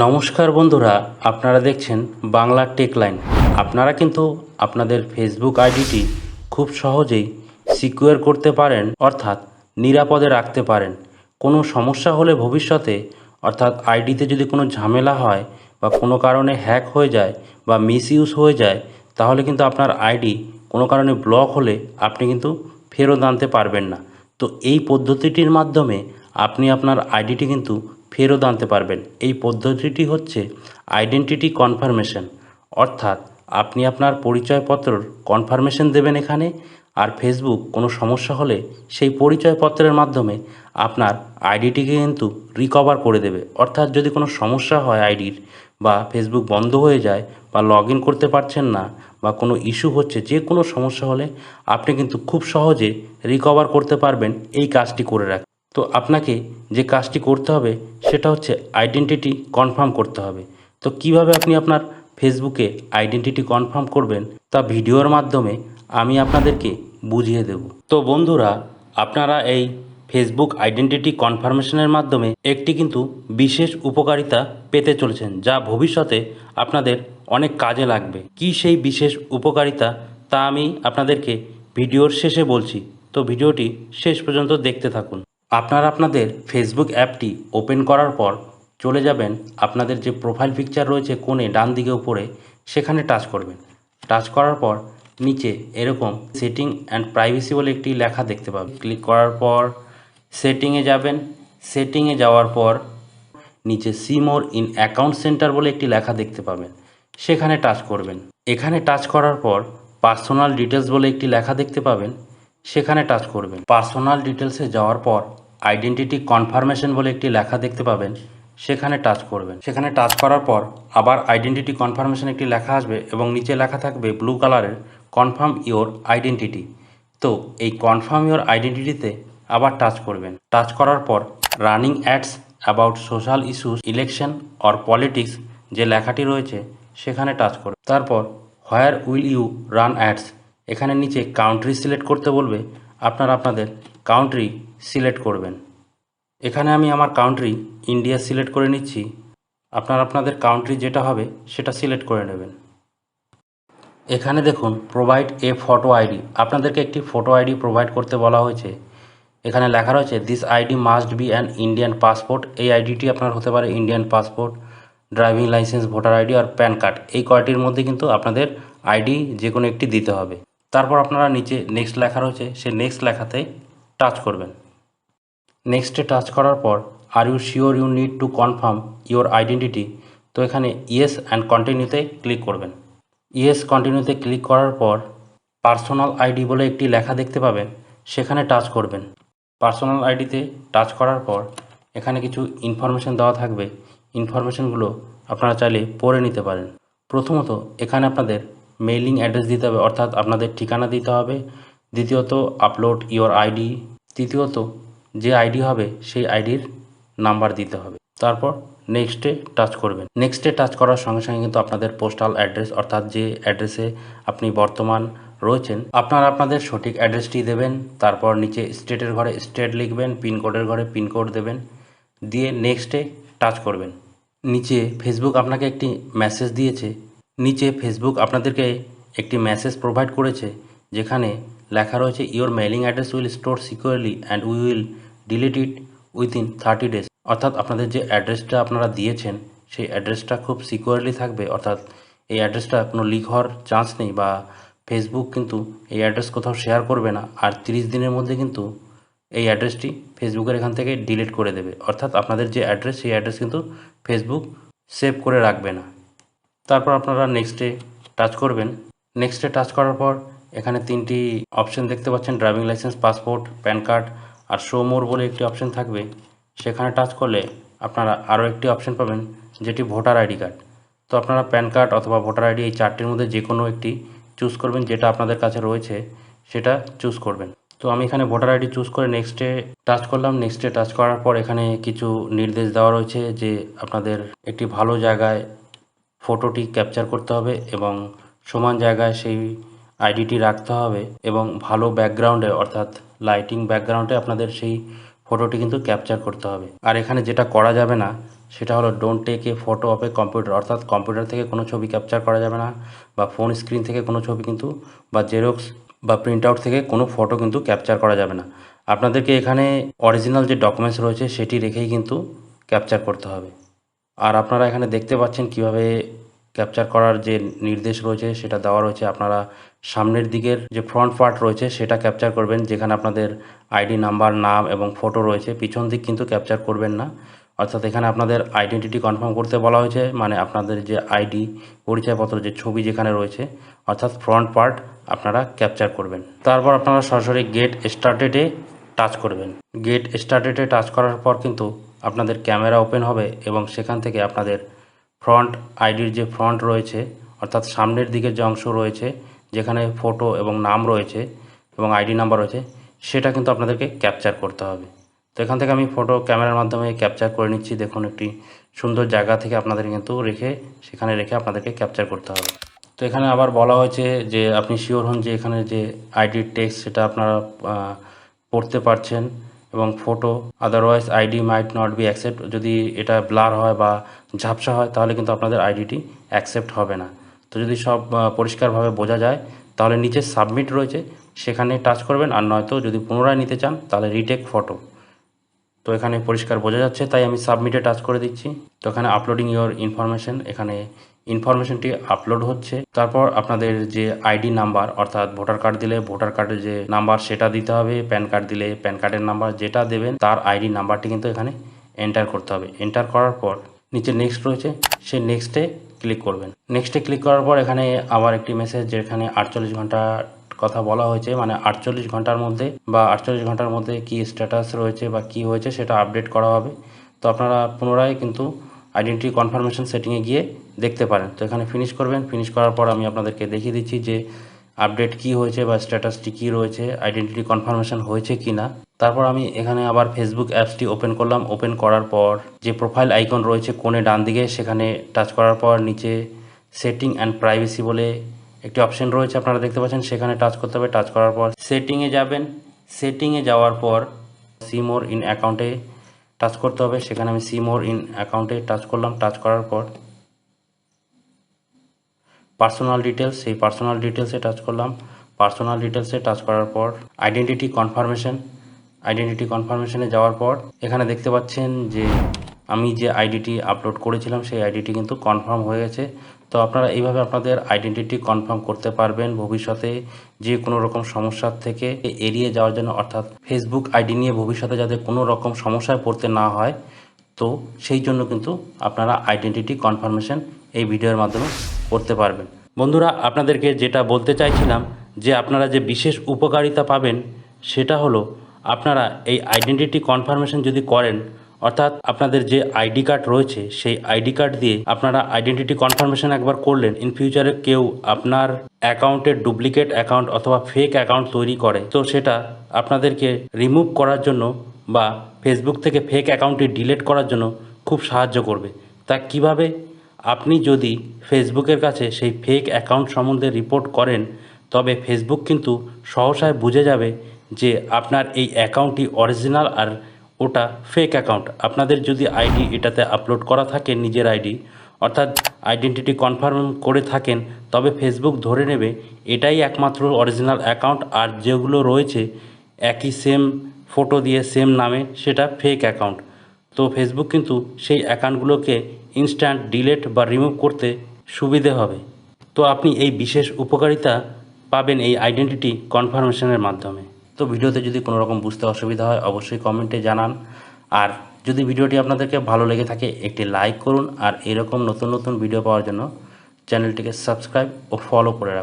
নমস্কার বন্ধুরা, আপনারা দেখছেন বাংলা টেক লাইন। আপনারা কিন্তু আপনাদের ফেসবুক আইডিটি খুব সহজেই সিকিউর করতে পারেন, অর্থাৎ নিরাপদে রাখতে পারেন। কোনো সমস্যা হলে ভবিষ্যতে, অর্থাৎ আইডিতে যদি কোনো ঝামেলা হয় বা কোনো কারণে হ্যাক হয়ে যায় বা মিসইউজ হয়ে যায়, তাহলে কিন্তু আপনার আইডি কোনো কারণে ব্লক হলে আপনি কিন্তু ফেরত আনতে পারবেন না। তো এই পদ্ধতিটির মাধ্যমে আপনি আপনার আইডিটি কিন্তু ফেরত আনতে পারবেন। এই পদ্ধতিটি হচ্ছে আইডেন্টিটি কনফার্মেশন অর্থাৎ আপনি আপনার পরিচয়পত্রর কনফার্মেশন দেবেন এখানে, আর ফেসবুক কোনো সমস্যা হলে সেই পরিচয়পত্রের মাধ্যমে আপনার আইডিটিকে কিন্তু রিকভার করে দেবে। অর্থাৎ যদি কোনো সমস্যা হয় আইডির বা ফেসবুক বন্ধ হয়ে যায় বা লগ ইন করতে পারছেন না বা কোনো ইস্যু হচ্ছে যে কোনো সমস্যা হলে, আপনি কিন্তু খুব সহজে রিকভার করতে পারবেন। এই কাজটি করে রাখ তো আপনাকে যে কাজটি করতে হবে সেটা হচ্ছে আইডেন্টিটি কনফার্ম করতে হবে। তো কীভাবে আপনি আপনার ফেসবুকে আইডেন্টিটি কনফার্ম করবেন তা ভিডিওর মাধ্যমে আমি আপনাদেরকে বুঝিয়ে দেব। তো বন্ধুরা, আপনারা এই ফেসবুক আইডেন্টিটি কনফার্মেশনের মাধ্যমে একটি কিন্তু বিশেষ উপকারিতা পেতে চলেছেন, যা ভবিষ্যতে আপনাদের অনেক কাজে লাগবে। কি সেই বিশেষ উপকারিতা তা আমি আপনাদেরকে ভিডিওর শেষে বলছি। তো ভিডিওটি শেষ পর্যন্ত দেখতে থাকুন। আপনারা আপনাদের ফেসবুক অ্যাপটি ওপেন করার পর চলে যাবেন আপনাদের যে প্রোফাইল পিকচার রয়েছে কোণে ডান দিকে উপরে, সেখানে টাচ করবেন। টাচ করার পর নিচে এরকম সেটিং অ্যান্ড প্রাইভেসি বলে একটি লেখা দেখতে পাবেন। ক্লিক করার পর সেটিংয়ে যাবেন। সেটিংয়ে যাওয়ার পর নিচে সিমোর ইন অ্যাকাউন্ট সেন্টার বলে একটি লেখা দেখতে পাবেন। সেখানে টাচ করবেন। এখানে টাচ করার পর পার্সোনাল ডিটেলস বলে একটি লেখা দেখতে পাবেন। সেখানে টাচ করবেন। পার্সোনাল ডিটেলসে যাওয়ার পর আইডেন্টিটি কনফার্মেশন বলে একটি লেখা দেখতে পাবেন, সেখানে টাচ করবেন। সেখানে টাচ করার পর আবার আইডেন্টিটি কনফার্মেশন একটি লেখা আসবে এবং নিচে লেখা থাকবে ব্লু কালারের কনফার্ম ইওর আইডেন্টিটি তো এই কনফার্ম ইওর আইডেন্টিটিতে আবার টাচ করবেন। টাচ করার পর running ads about social issues election or politics যে লেখাটি রয়েছে, সেখানে টাচ করবে তারপর where will you run ads এখানে নিচে কাউন্ট্রি সিলেক্ট করতে বলবে। আপনারা আপনাদের কাউন্ট্রি সিলেক্ট করবেন। এখানে আমি আমার কাউন্ট্রি ইন্ডিয়া সিলেক্ট করে নিচ্ছি। আপনার আপনাদের কাউন্ট্রি যেটা হবে সেটা সিলেক্ট করে নেবেন। এখানে দেখুন প্রোভাইড এ ফটো আইডি আপনাদেরকে একটি ফটো আইডি প্রোভাইড করতে বলা হয়েছে। এখানে লেখা রয়েছে this ID must be an Indian passport এই আইডিটি আপনার হতে পারে Indian passport driving licence voter ID আর প্যান কার্ড এই কয়টির মধ্যে কিন্তু আপনাদের আইডি যে কোনো একটি দিতে হবে। তারপর আপনারা নিচে নেক্সট লেখা রয়েছে, সেই নেক্সট লেখাতে টাচ করবেন। নেক্সটে টাচ করার পর are you sure you need to confirm your identity তো এখানে ইয়েস অ্যান্ড কন্টিনিউতে ক্লিক করবেন। ইয়েস কন্টিনিউতে ক্লিক করার পর পার্সোনাল আইডি বলে একটি লেখা দেখতে পাবেন, সেখানে টাচ করবেন। পার্সোনাল আইডিতে টাচ করার পর, এখানে কিছু ইনফরমেশন দেওয়া থাকবে। ইনফরমেশনগুলো আপনারা চাইলে পড়ে নিতে পারেন। প্রথমত, এখানে আপনাদের মেইলিং অ্যাড্রেস দিতে হবে, অর্থাৎ আপনাদের ঠিকানা দিতে হবে। দ্বিতীয়ত আপলোড ইওর আইডি তৃতীয়ত, যে আইডি হবে, সেই আইডির নাম্বার দিতে হবে। তারপর নেক্সটে টাচ করবেন। নেক্সটে টাচ করার সঙ্গে সঙ্গে কিন্তু আপনাদের পোস্টাল অ্যাড্রেস অর্থাৎ যে অ্যাড্রেসে আপনি বর্তমান রয়েছেন, আপনারা আপনাদের সঠিক অ্যাড্রেসটি দেবেন। তারপর নিচে স্টেটের ঘরে স্টেট লিখবেন পিনকোডের ঘরে পিনকোড দেবেন। দিয়ে নেক্সটে টাচ করবেন। নিচে ফেসবুক আপনাকে একটি মেসেজ দিয়েছে। নিচে ফেসবুক আপনাদেরকে একটি মেসেজ প্রোভাইড করেছে, যেখানে লেখা রয়েছে your mailing address will store securely and we will delete it within thirty days অর্থাৎ আপনাদের যে অ্যাড্রেসটা আপনারা দিয়েছেন, সেই অ্যাড্রেসটা খুব সিকিউরলি থাকবে। অর্থাৎ এই অ্যাড্রেসটা কোনো লিক হওয়ার চান্স নেই বা ফেসবুক কিন্তু এই অ্যাড্রেস কোথাও শেয়ার করবে না। আর তিরিশ দিনের মধ্যে কিন্তু এই অ্যাড্রেসটি ফেসবুকের এখান থেকে ডিলিট করে দেবে। অর্থাৎ আপনাদের যে অ্যাড্রেস সেই অ্যাড্রেস কিন্তু ফেসবুক সেভ করে রাখবে না। তারপর আপনারা নেক্সটে টাচ করবেন। নেক্সটে টাচ করার পর এখানে তিনটি অপশন দেখতে পাচ্ছেন driving licence passport PAN card আর শো মোর বলে একটি অপশন থাকবে। সেখানে টাচ করলে আপনারা আরও একটি অপশন পাবেন, যেটি ভোটার আইডি কার্ড তো আপনারা প্যান কার্ড অথবা ভোটার আইডি এই চারটির মধ্যে যে কোনো একটি চুজ করবেন, যেটা আপনাদের কাছে রয়েছে, সেটা চুজ করবেন। তো আমি এখানে ভোটার আইডি চুজ করে নেক্সটে টাচ করলাম। নেক্সটে টাচ করার পর এখানে কিছু নির্দেশ দেওয়া রয়েছে যে আপনাদের একটি ভালো জায়গায় ফটোটি ক্যাপচার করতে হবে এবং সমান জায়গায় সেই আইডিটি রাখতে হবে এবং ভালো ব্যাকগ্রাউন্ডে অর্থাৎ লাইটিং ব্যাকগ্রাউন্ডে আপনাদের সেই ফটোটি কিন্তু ক্যাপচার করতে হবে। আর এখানে যেটা করা যাবে না, সেটা হলো don't take a photo of a computer অর্থাৎ কম্পিউটার থেকে কোনো ছবি ক্যাপচার করা যাবে না বা ফোন স্ক্রিন থেকে কোনো ছবি কিন্তু বা জেরক্স বা প্রিন্ট আউট থেকে কোনো ফটো কিন্তু ক্যাপচার করা যাবে না। আপনাদেরকে এখানে অরিজিনাল যে ডকুমেন্টস রয়েছে, সেটি রেখেই কিন্তু ক্যাপচার করতে হবে। আর আপনারা এখানে দেখতে পাচ্ছেন কীভাবে ক্যাপচার করার যে নির্দেশ রয়েছে, সেটা দেওয়া রয়েছে। আপনারা সামনের দিকের যে ফ্রন্ট পার্ট রয়েছে, সেটা ক্যাপচার করবেন, যেখানে আপনাদের আইডি নাম্বার নাম এবং ফটো রয়েছে। পিছন দিক কিন্তু ক্যাপচার করবেন না। অর্থাৎ এখানে আপনাদের আইডেন্টিটি কনফার্ম করতে বলা হয়েছে মানে আপনাদের যে আইডি পরিচয়পত্র, যে ছবি যেখানে রয়েছে, অর্থাৎ ফ্রন্ট পার্ট আপনারা ক্যাপচার করবেন। তারপর আপনারা সরাসরি গেট স্টার্টেডে টাচ করবেন। গেট স্টার্টেডে টাচ করার পর কিন্তু আপনাদের ক্যামেরা ওপেন হবে এবং সেখান থেকে আপনাদের ফ্রন্ট আইডির যে ফ্রন্ট রয়েছে, অর্থাৎ সামনের দিকের যে অংশ রয়েছে, যেখানে ফটো এবং নাম রয়েছে এবং আইডি নাম্বার রয়েছে, সেটা কিন্তু আপনাদেরকে ক্যাপচার করতে হবে। তো এখান থেকে আমি ফটো ক্যামেরার মাধ্যমে ক্যাপচার করে নিচ্ছি। দেখুন একটি সুন্দর জায়গা থেকে আপনাদের কিন্তু রেখে, সেখানে রেখে আপনাদেরকে ক্যাপচার করতে হবে। তো এখানে আবার বলা হয়েছে যে আপনি শিওর হন যে এখানে যে আইডির টেক্সট সেটা আপনারা পড়তে পারছেন এবং photo otherwise ID might not be accept যদি এটা ব্লার হয় বা ঝাপসা হয়, তাহলে কিন্তু আপনাদের আইডিটি অ্যাকসেপ্ট হবে না। তো যদি সব পরিষ্কারভাবে বোঝা যায়, তাহলে নিচে সাবমিট রয়েছে, সেখানে টাচ করবেন, আর নয়তো যদি পুনরায় নিতে চান, তাহলে রিটেক ফটো তো এখানে পরিষ্কার বোঝা যাচ্ছে, তাই আমি সাবমিটে টাচ করে দিচ্ছি। তো এখানে আপলোডিং ইওর ইনফরমেশন এখানে ইনফরমেশনটি আপলোড হচ্ছে। তারপর আপনাদের যে আইডি নাম্বার অর্থাৎ ভোটার কার্ড দিলে ভোটার কার্ডের যে নাম্বার সেটা দিতে হবে প্যান কার্ড দিলে প্যান কার্ডের নাম্বার যেটা দেবেন, তার আইডি নাম্বারটি কিন্তু এখানে এন্টার করতে হবে। এন্টার করার পর নিচে নেক্সট রয়েছে, সেই নেক্সটে ক্লিক করবেন। নেক্সটে ক্লিক করার পর এখানে আবার একটি মেসেজ যেখানে আটচল্লিশ ঘণ্টা কথা বলা হয়েছে মানে আটচল্লিশ ঘণ্টার মধ্যে বা আটচল্লিশ ঘণ্টার মধ্যে কি স্ট্যাটাস রয়েছে বা কি হয়েছে সেটা আপডেট করা হবে। তো আপনারা পুনরায় কিন্তু আইডেন্টি কনফার্মেশন সেটিংয়ে গিয়ে দেখতে পারেন। তো এখানে ফিনিশ করবেন ফিনিশ করার পর আমি আপনাদেরকে দেখিয়ে দিচ্ছি যে আপডেট কি হয়েছে বা স্ট্যাটাসটি কি রয়েছে আইডেন্টিটি কনফার্মেশন হয়েছে কি না তারপর আমি এখানে আবার ফেসবুক অ্যাপসটি ওপেন করলাম। ওপেন করার পর যে প্রোফাইল আইকন রয়েছে কোণে ডান দিকে, সেখানে টাচ করার পর নিচে সেটিং অ্যান্ড প্রাইভেসি বলে একটি অপশন রয়েছে আপনারা দেখতে পাচ্ছেন, সেখানে টাচ করতে হবে। টাচ করার পর সেটিংয়ে যাবেন। সেটিংয়ে যাওয়ার পর সিমোর ইন অ্যাকাউন্টে টাচ করতে হবে। সেখানে আমি সিমোর ইন অ্যাকাউন্টে টাচ করলাম। টাচ করার পর পার্সোনাল ডিটেলস সেই পার্সোনাল ডিটেলসে টাচ করলাম। পার্সোনাল ডিটেলসে টাচ করার পর আইডেন্টিটি কনফার্মেশন আইডেন্টিটি কনফার্মেশনে যাওয়ার পর এখানে দেখতে পাচ্ছেন যে আমি যে আইডিটি আপলোড করেছিলাম, সেই আইডিটি কিন্তু কনফার্ম হয়ে গেছে। তো আপনারা এইভাবে আপনাদের আইডেন্টিটি কনফার্ম করতে পারবেন ভবিষ্যতে যে কোনো রকম সমস্যার থেকে এড়িয়ে যাওয়ার জন্য। অর্থাৎ ফেসবুক আইডি নিয়ে ভবিষ্যতে যাতে কোনো রকম সমস্যায় পড়তে না হয়, তো সেই জন্য কিন্তু আপনারা আইডেন্টিটি কনফার্মেশন এই ভিডিওর মাধ্যমে করতে পারবেন। বন্ধুরা, আপনাদেরকে যেটা বলতে চাইছিলাম যে আপনারা যে বিশেষ উপকারিতা পাবেন, সেটা হলো আপনারা এই আইডেন্টিটি কনফার্মেশন যদি করেন, অর্থাৎ আপনাদের যে আইডি কার্ড রয়েছে, সেই আইডি কার্ড দিয়ে আপনারা আইডেন্টিটি কনফার্মেশন একবার করলেন ইন ফিউচারে কেউ আপনার অ্যাকাউন্টের ডুপ্লিকেট অ্যাকাউন্ট অথবা ফেক অ্যাকাউন্ট তৈরি করে, তো সেটা আপনাদেরকে রিমুভ করার জন্য বা ফেসবুক থেকে ফেক অ্যাকাউন্টটি ডিলিট করার জন্য খুব সাহায্য করবে। তা কীভাবে? আপনি যদি ফেসবুকের কাছে সেই ফেক অ্যাকাউন্ট সম্বন্ধে রিপোর্ট করেন, তবে ফেসবুক কিন্তু সহসায় বুঝে যাবে যে আপনার এই অ্যাকাউন্টটি অরিজিনাল আর ওটা ফেক অ্যাকাউন্ট আপনাদের যদি আইডি এটাতে আপলোড করা থাকে, নিজের আইডি অর্থাৎ আইডেন্টিটি কনফার্ম করে থাকেন, তবে ফেসবুক ধরে নেবে এটাই একমাত্র অরিজিনাল অ্যাকাউন্ট আর যেগুলো রয়েছে একই সেম ফটো দিয়ে সেম নামে সেটা ফেক অ্যাকাউন্ট তো ফেসবুক কিন্তু সেই অ্যাকাউন্টগুলোকে ইনস্ট্যান্ট ডিলেট বা রিমুভ করতে সুবিধে হবে। তো আপনি এই বিশেষ উপকারিতা পাবেন এই আইডেন্টিটি কনফার্মেশনের মাধ্যমে। তো ভিডিওতে যদি কোনো রকম বুঝতে অসুবিধা হয়, অবশ্যই কমেন্টে জানান। আর যদি ভিডিওটি আপনাদেরকে ভালো লেগে থাকে, একটি লাইক করুন। আর এরকম নতুন নতুন ভিডিও পাওয়ার জন্য চ্যানেলটিকে সাবস্ক্রাইব ও ফলো করে রাখুন।